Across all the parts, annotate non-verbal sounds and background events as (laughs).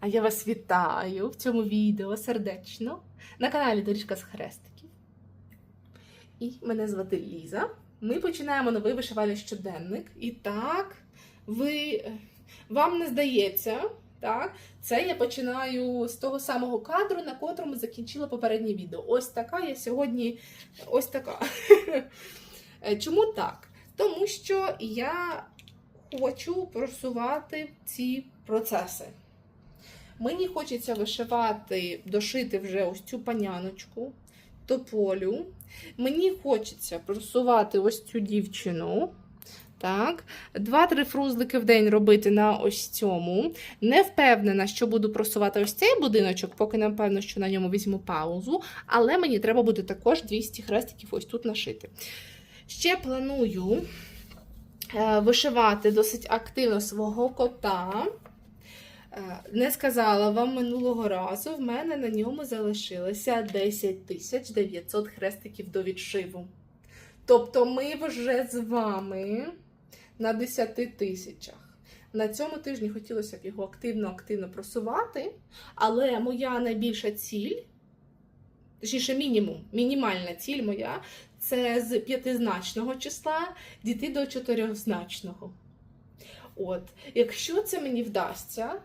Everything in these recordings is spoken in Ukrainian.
А я вас вітаю в цьому відео сердечно на каналі Доріжка з Хрестиків. І мене звати Ліза. Ми починаємо новий вишивальний щоденник. І так, ви, вам не здається, так, це я починаю з того самого кадру, на котрому закінчила попереднє відео. Ось така я сьогодні ось така. Е, Чому так? Тому що я хочу просувати ці процеси. Мені хочеться вишивати, дошити вже ось цю паняночку, тополю. Мені хочеться просувати ось цю дівчину. Так, два-три фрузлики в день робити на ось цьому. Не впевнена, що буду просувати ось цей будиночок, поки не впевнена, що на ньому візьму паузу. Але мені треба буде також 200 хрестиків ось тут нашити. Ще планую е, вишивати досить активно свого кота. Е, Не сказала вам минулого разу, в мене на ньому залишилося 10 тисяч 900 хрестиків до відшиву. Тобто ми вже з вами на 10 тисячах. На цьому тижні хотілося б його активно-активно просувати, але моя найбільша ціль, точніше, мінімум, мінімальна ціль моя це з п'ятизначного числа дійти до чотирьохзначного. От, якщо це мені вдасться,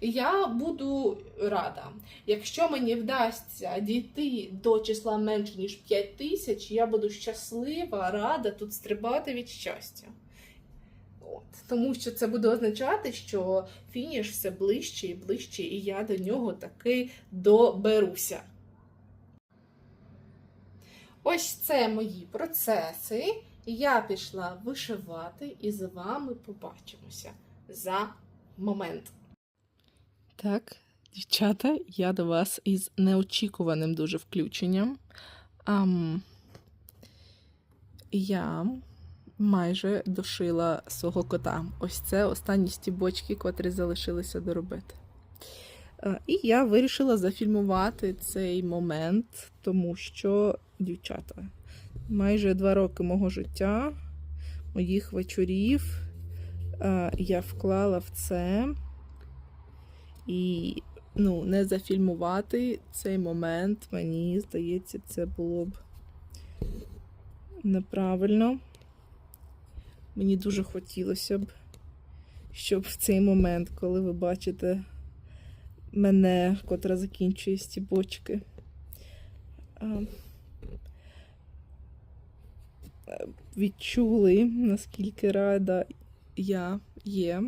я буду рада. Якщо мені вдасться дійти до числа менше, ніж 5 тисяч, я буду щаслива, рада тут стрибати від щастя. От. Тому що це буде означати, що фініш все ближче і ближче, і я до нього таки доберуся. Ось це мої процеси. Я пішла вишивати і з вами побачимося за момент. Так, дівчата, я до вас із неочікуваним дуже включенням. Ам, я майже дошила свого кота. Ось це останні стібочки, котрі залишилися доробити. Е, І я вирішила зафільмувати цей момент, тому що, дівчата, майже два роки мого життя, моїх вечорів е, я вклала в це. І ну, не зафільмувати цей момент, мені здається, це було б неправильно. Мені дуже хотілося б, щоб в цей момент, коли ви бачите мене, котра закінчує стібочки, відчули, наскільки рада я є.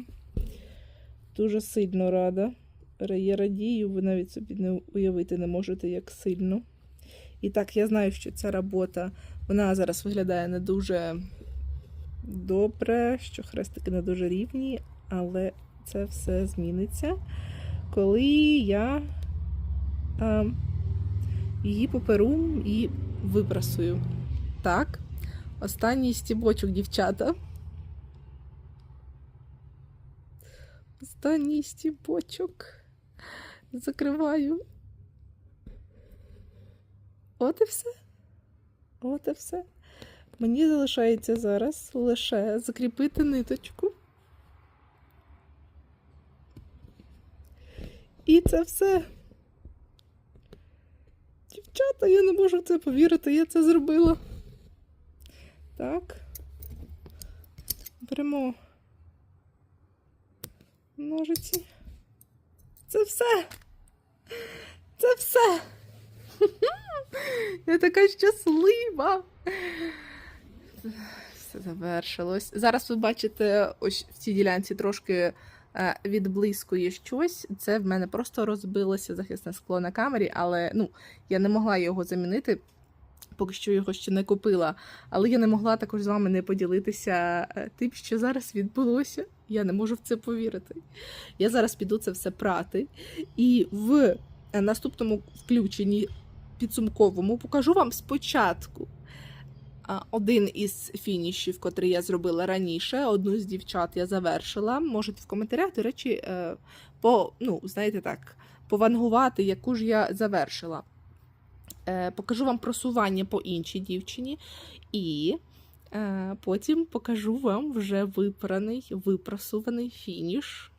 Дуже сильно рада. Я радію, ви навіть собі не уявити не можете, як сильно. І так, я знаю, що ця робота вона зараз виглядає не дуже добре, що хрестики не дуже рівні, але це все зміниться, коли я а, її поперу і випрасую. Так, останній стібочок, дівчата. Останній стібочок. Закриваю. От і все. От і все. Мені залишається зараз лише закріпити ниточку. І це все. Дівчата, я не можу в це повірити, я це зробила. Так. Беремо ножиці. Це все. Це все. (laughs) Я така щаслива. Все завершилось. Зараз ви бачите, ось в цій ділянці трошки е, відблискує щось. Це в мене просто розбилося захисне скло на камері, але ну, я не могла його замінити. Поки що його ще не купила, але я не могла також з вами не поділитися е, тим, що зараз відбулося. Я не можу в це повірити. Я зараз піду це все прати. І в е, наступному включенні підсумковому покажу вам спочатку один із фінішів, котрий я зробила раніше. Одну з дівчат я завершила. Можете в коментарях, до речі, е, по, ну, знаєте так, повангувати, яку ж я завершила. Е, Покажу вам просування по іншій дівчині. І потім покажу вам вже випраний, випрасуваний фініш.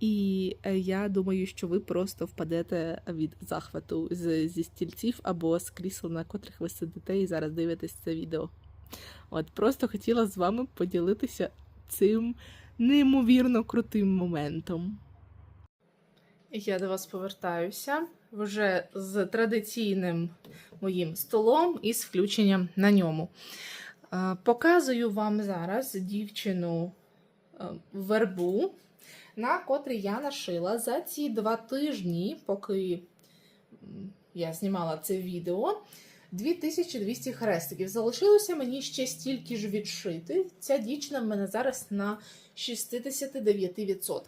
І е, я думаю, що ви просто впадете від захвату з, зі стільців або з крісел, на котрих ви сидите і зараз дивитесь це відео. От просто хотіла з вами поділитися цим неймовірно крутим моментом. Я до вас повертаюся вже з традиційним моїм столом і з включенням на ньому. Е, Показую вам зараз дівчину е, вербу, на котрій я нашила за ці два тижні, поки я знімала це відео. 2200 хрестиків. Залишилося мені ще стільки ж відшити. Ця дівчина в мене зараз на 69%.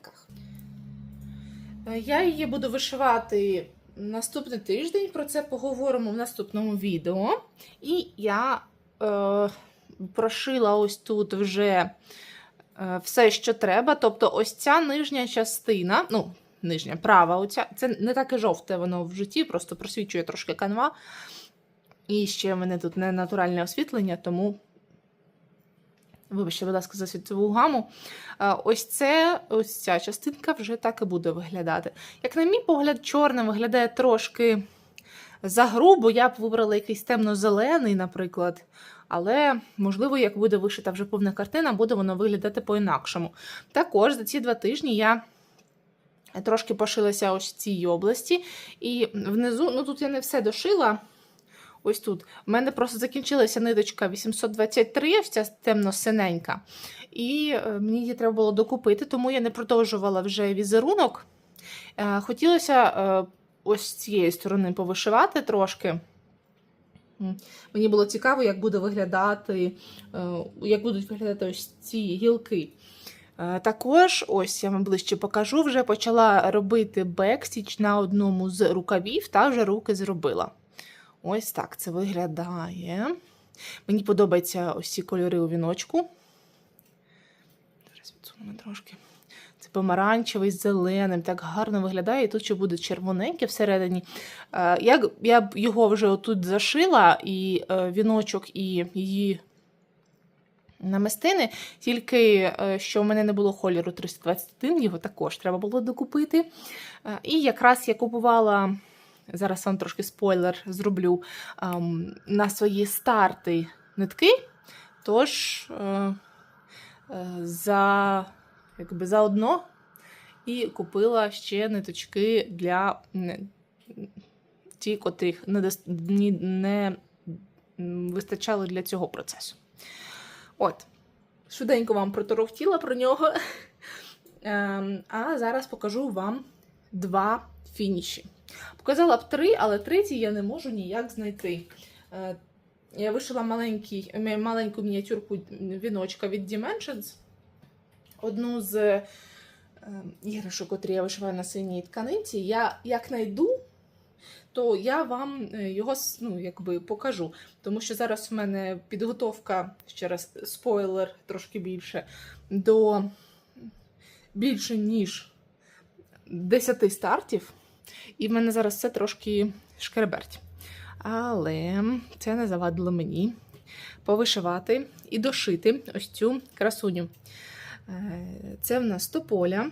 Е, Я її буду вишивати наступний тиждень. Про це поговоримо в наступному відео. І я е, прошила ось тут вже е, все, що треба. Тобто, ось ця нижня частина, ну, нижня, права, оця, це не таке жовте воно в житті, просто просвічує трошки канва. І ще в мене тут не натуральне освітлення, тому. Вибачте, будь ласка, за світову гаму. Ось це, ось ця частинка вже так і буде виглядати. Як на мій погляд, чорне виглядає трошки загрубо. Я б вибрала якийсь темно-зелений, наприклад. Але, можливо, як буде вишита вже повна картина, буде воно виглядати по-інакшому. Також за ці два тижні я трошки пошилася ось в цій області. І внизу, ну тут я не все дошила. Ось тут. У мене просто закінчилася ниточка 823, ось ця темно-синенька. І е, мені її треба було докупити, тому я не продовжувала вже візерунок. Е, Хотілося е, ось цієї сторони повишивати трошки. Мені було цікаво, як буде виглядати, як будуть виглядати ось ці гілки. Також, ось я вам ближче покажу, вже почала робити бекстіч на одному з рукавів та вже руки зробила. Ось так це виглядає. Мені подобаються ось ці кольори у віночку. Зараз відсунемо трошки. Це помаранчевий з зеленим, так гарно виглядає. І тут ще буде червоненьке всередині. Е, Я, я його вже отут зашила, і е, віночок, і її намистини, тільки е, що в мене не було кольору 321, його також треба було докупити. І якраз я купувала. Зараз вам трошки спойлер зроблю ем, на свої старти нитки. Тож е, е, за, якби, заодно і купила ще ниточки для ті, котрих не, не вистачало для цього процесу. От, швиденько вам проторохтіла про нього. (laughs) Ем, а зараз покажу вам два фініші. Показала б три, але третій я не можу ніяк знайти. Е, Я вишила маленький, маленьку мініатюрку віночка від Dimensions. Одну з е, іграшок, котрі я вишиваю на синій тканиці. Я як знайду, то я вам е, його ну, якби покажу. Тому що зараз в мене підготовка, ще раз спойлер трошки більше, до більше ніж 10 стартів. І в мене зараз це трошки шкереберть. Але це не завадило мені повишивати і дошити ось цю красуню. Е, Це в нас тополя.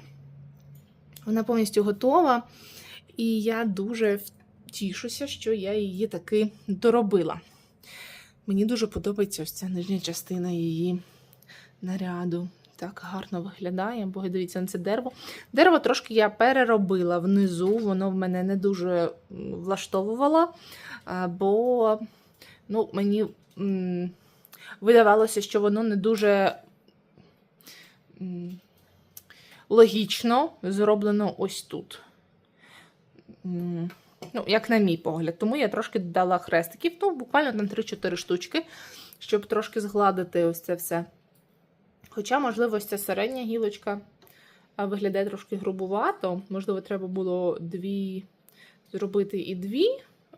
Вона повністю готова. І я дуже тішуся, що я її таки доробила. Мені дуже подобається ось ця нижня частина її наряду. Так гарно виглядає, бо дивіться на це дерево. Дерево трошки я переробила внизу, воно в мене не дуже влаштовувало, бо ну, мені видавалося, що воно не дуже логічно зроблено ось тут. Ну, як на мій погляд. Тому я трошки додала хрестиків, ну, буквально там 3-4 штучки, щоб трошки згладити ось це все. Хоча, можливо, ця середня гілочка виглядає трошки грубувато. Можливо, треба було дві зробити і дві,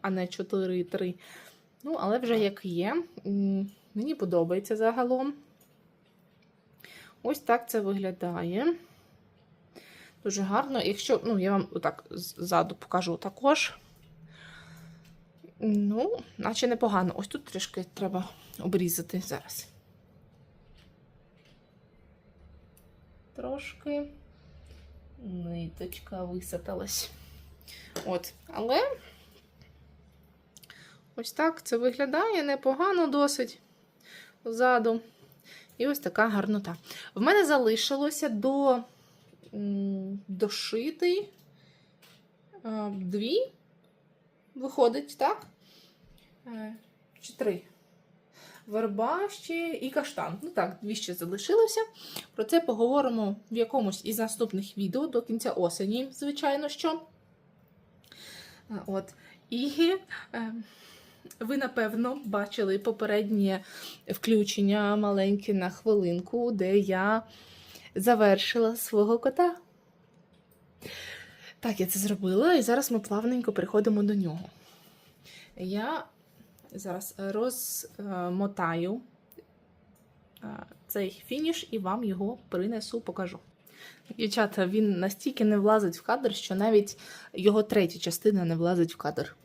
а не чотири і три. Ну, але вже як є. Мені подобається загалом. Ось так це виглядає. Дуже гарно. Якщо, ну, я вам отак ззаду покажу також. Ну, наче непогано. Ось тут трішки треба обрізати зараз. Трошки. квіточка висаталась. От, але ось так це виглядає непогано досить ззаду. І ось така гарнота. В мене залишилося до дошити дві, виходить, так? Е, Чи три. Верба ще і каштан. Ну так, дві ще залишилося. Про це поговоримо в якомусь із наступних відео до кінця осені, звичайно що. От. І е, ви, напевно, бачили попереднє включення маленьке на хвилинку, де я завершила свого кота. Так, я це зробила, і зараз ми плавненько переходимо до нього. Я зараз розмотаю е, цей фініш і вам його принесу, покажу. Дівчата, він настільки не влазить в кадр, що навіть його третя частина не влазить в кадр.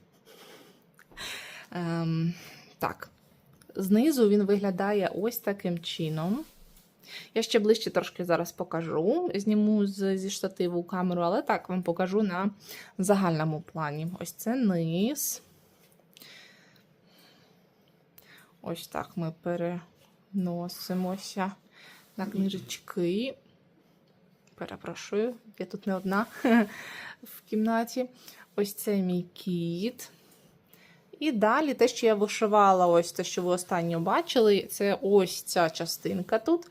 Ем, так, знизу він виглядає ось таким чином. Я ще ближче трошки зараз покажу. Зніму зі штативу камеру, але так вам покажу на загальному плані. Ось це низ. Ось так ми переносимося на книжечки. Перепрошую, я тут не одна (laughs) в кімнаті. Ось це мій кіт. І далі те, що я вишивала, ось те, що ви останньо бачили, це ось ця частинка тут.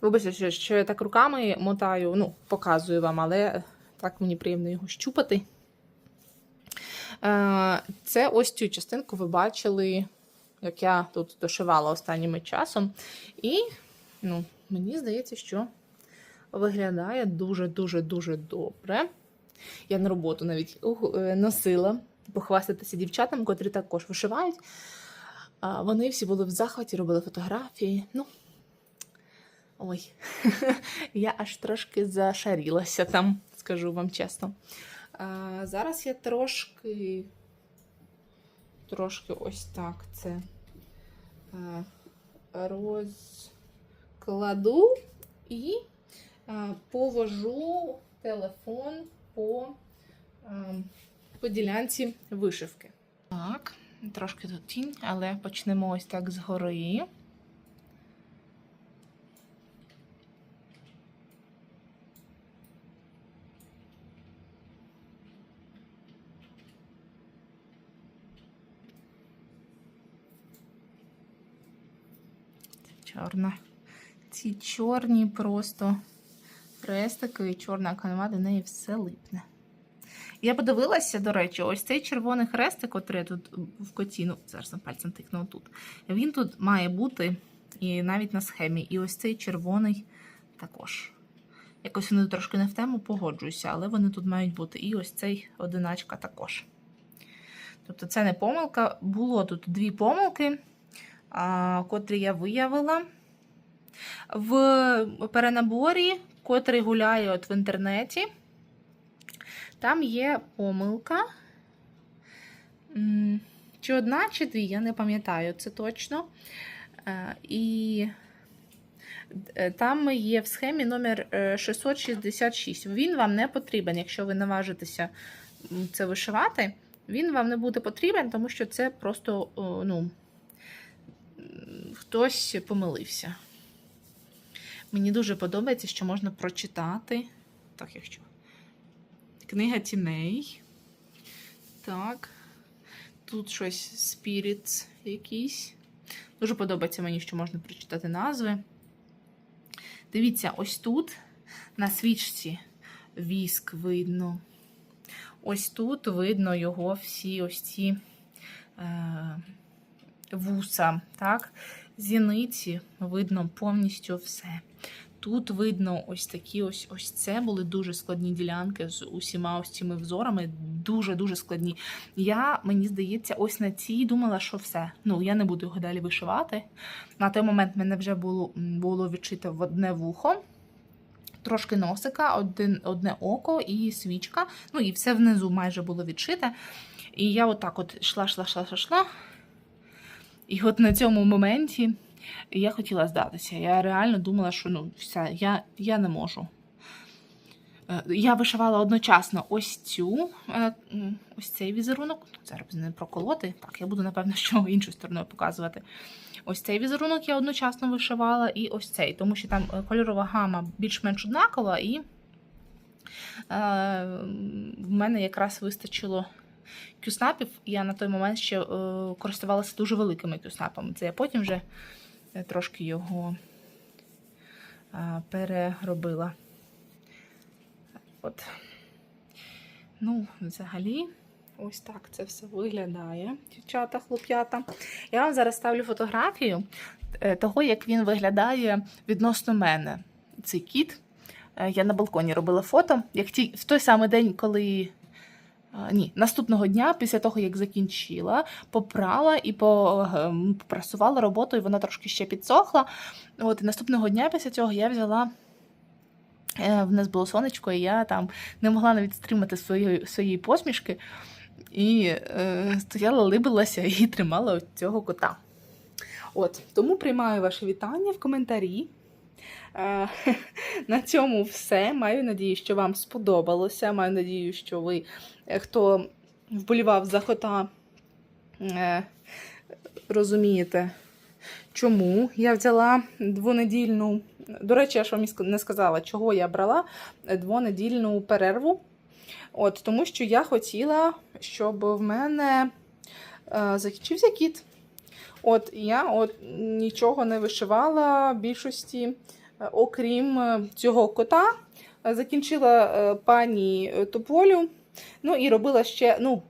Вибачте, що- я так руками мотаю, ну, показую вам, але так мені приємно його щупати. Е, Це ось цю частинку ви бачили, як я тут дошивала останнім часом. І ну, мені здається, що виглядає дуже-дуже-дуже добре. Я на роботу навіть е, носила похвастатися дівчатам, котрі також вишивають. Вони всі були в захваті, робили фотографії. Ну, ой, (laughs) я аж трошки зашарілася там, скажу вам чесно. А, Зараз я трошки, трошки ось так це розкладу і е, повожу телефон по, е, по ділянці вишивки. Так, трошки тут тінь, але почнемо ось так згори. Чорна. Ці чорні просто хрестики і чорна канва, до неї все липне. Я подивилася, до речі, ось цей червоний хрестик, котрий тут в коті, ну, зараз пальцем тикнув тут. Він тут має бути і навіть на схемі. І ось цей червоний також. Якось вони трошки не в тему погоджуюся, але вони тут мають бути. І ось цей одиначка також. Тобто це не помилка. Було тут дві помилки, котрі я виявила. В перенаборі, котрий гуляє от в інтернеті, там є помилка. Чи одна, чи дві, я не пам'ятаю це точно. Е, І е, там є в схемі номер е, 666. Він вам не потрібен, якщо ви наважитеся це вишивати. Він вам не буде потрібен, тому що це просто ну, хтось помилився. Мені дуже подобається, що можна прочитати. Так, якщо. Книга тіней. Так. Тут щось Spirits якийсь. Дуже подобається мені, що можна прочитати назви. Дивіться, ось тут на свічці віск видно. Ось тут видно його всі ось ці е, вуса. так? Зіниці видно повністю все. Тут видно ось такі ось ось це були дуже складні ділянки з усіма ось цими взорами. Дуже-дуже складні. Я, мені здається, ось на цій думала, що все. Ну, я не буду його далі вишивати. На той момент мене вже було було відшито в одне вухо, трошки носика, один, одне око і свічка. Ну і все внизу майже було відшите. І я отак от йшла, йшла, йшла, йшла, йшла. І от на цьому моменті я хотіла здатися. Я реально думала, що ну, все, я, я не можу. Е, Я вишивала одночасно ось цю, е, ось цей візерунок. Зараз не проколоти. Так, я буду, напевно, що іншою стороною показувати. Ось цей візерунок я одночасно вишивала, і ось цей, тому що там е, кольорова гама більш-менш однакова, і е, в мене якраз вистачило кюснапів. Я на той момент ще е, користувалася дуже великими кюснапами. Це я потім вже е, трошки його е, переробила. От. Ну, взагалі, ось так це все виглядає, дівчата, хлоп'ята. Я вам зараз ставлю фотографію е, того, як він виглядає відносно мене. Цей кіт. Е, Я на балконі робила фото. Як ті, в той самий день, коли. Ні, наступного дня, після того, як закінчила, попрала і ем, попрасувала роботу, і вона трошки ще підсохла. От, і наступного дня після цього я взяла Е, В нас було сонечко, і я там не могла навіть стримати своєї, своєї посмішки. І е, стояла, либилася і тримала цього кота. От, тому приймаю ваші вітання в коментарі. Е, (laughs) на цьому все. Маю надію, що вам сподобалося. Маю надію, що ви, е, хто вболівав за кота, е, розумієте, чому я взяла двонедільну. До речі, я ж вам не сказала, чого я брала двонедільну перерву. От, тому що я хотіла, щоб в мене закінчився кіт. От, я от, нічого не вишивала більшості, е, окрім е, цього кота. Е, Закінчила пані Тополю. Ну і робила ще. Ну,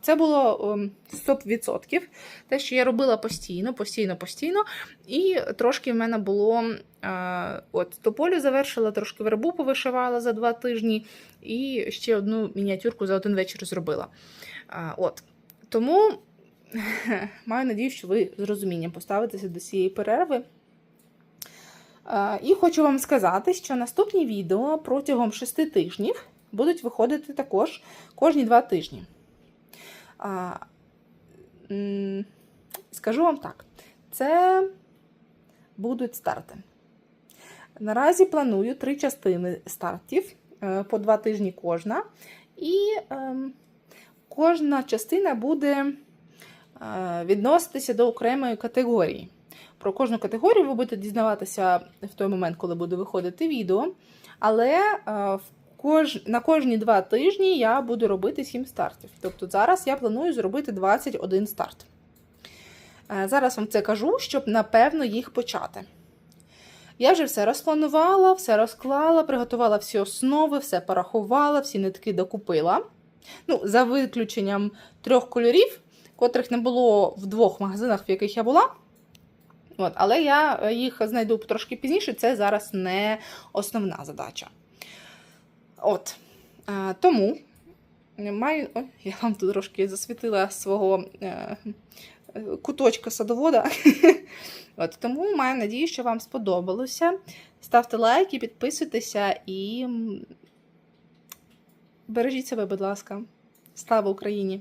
це було ем, 100%. Те, що я робила постійно, постійно, постійно. І трошки в мене було. От, тополю завершила, трошки вербу повишивала за два тижні, і ще одну мініатюрку за один вечір зробила. От. Тому (laughs) маю надію, що ви з розумінням поставитеся до цієї перерви. І хочу вам сказати, що наступні відео протягом 6 тижнів будуть виходити також кожні 2 тижні. Скажу вам так, це будуть старти. Наразі планую три частини стартів е, по два тижні кожна. І ем, кожна частина буде е, відноситися до окремої категорії. Про кожну категорію ви будете дізнаватися в той момент, коли буде виходити відео. Але е, на кожні два тижні я буду робити 7 стартів. Тобто зараз я планую зробити 21 старт. Е, Зараз вам це кажу, щоб напевно їх почати. Я вже все розпланувала, все розклала, приготувала всі основи, все порахувала, всі нитки докупила. Ну, за виключенням трьох кольорів, котрих не було в двох магазинах, в яких я була. От, але я е, їх знайду трошки пізніше, це зараз не основна задача. От. Е, тому маю. Ой, я вам тут трошки засвітила свого е, куточка садовода. (laughs) От, тому маю надію, що вам сподобалося. Ставте лайки, підписуйтеся і бережіть себе, будь ласка. Слава Україні!